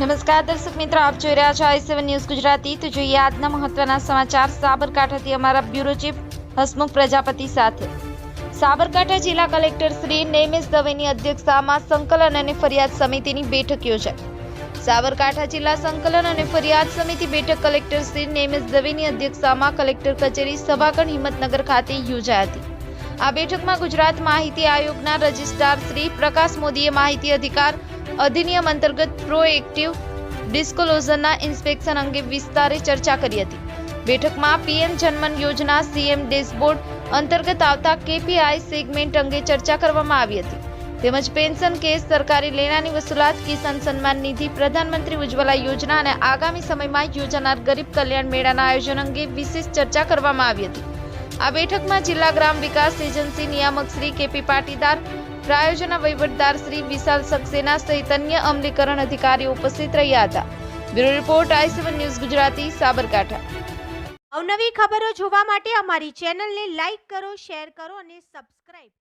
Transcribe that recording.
નમસ્કાર દર્શક મિત્રો, આપ જોઈ રહ્યા છો આઈ સેવન ન્યૂઝ ગુજરાતી. તો જોઈએ આજના મહત્વના સમાચાર. સાબરકાંઠાથી અમારા બ્યુરો ચીફ હસમુખ પ્રજાપતિ સાથે. સાબરકાંઠા જિલ્લા કલેક્ટર શ્રી નેમેશ દવેની અધ્યક્ષતામાં સંકલન અને ફરિયાદ સમિતિની બેઠક યોજાઈ. સાબરકાંઠા જિલ્લા સંકલન અને ફરિયાદ સમિતિ બેઠક કલેક્ટર શ્રી નેમેશ દવેની અધ્યક્ષતામાં કલેક્ટર કચેરી સભાગણ હિંમતનગર ખાતે યોજાઈ હતી. આ બેઠકમાં ગુજરાત માહિતી આયોગના રજિસ્ટ્રાર શ્રી પ્રકાશ મોદીએ માહિતી અધિકાર અધિનિયમ અંતર્ગત પ્રોએક્ટિવ ડિસ્ક્લોઝરના ઇન્સ્પેક્શન અંગે વિસ્તારે ચર્ચા કરી હતી. બેઠકમાં પીએમ જનમન યોજના સીએમ ડેશબોર્ડ અંતર્ગત આવતા કેપીઆઈ સેગમેન્ટ અંગે ચર્ચા કરવામાં આવી હતી. તેમજ પેન્શન કેસ સરકારી લેણાની વસૂલાત, કિસાન સન્માન નિધિ, પ્રધાનમંત્રી ઉજ્જવલા યોજના અને આગામી સમયમાં યોજાનાર ગરીબ કલ્યાણ મેળાના આયોજન અંગે વિશેષ ચર્ચા કરવામાં આવી હતી. આ બેઠકમાં જિલ્લા ગ્રામ વિકાસ એજન્સી નિયામક શ્રી કેપી પાટીદાર, પ્રાયોજના વહીવટદાર શ્રી વિશાલ સક્સેના સહિત અન્ય અમલીકરણ અધિકારીઓ ઉપસ્થિત રહ્યા હતા. Bureau report I seven news Gujarati, Sabarkantha. અવનવી ખબરો જોવા માટે અમારી ચેનલને લાઈક કરો, શેર કરો અને સબસ્ક્રાઇબ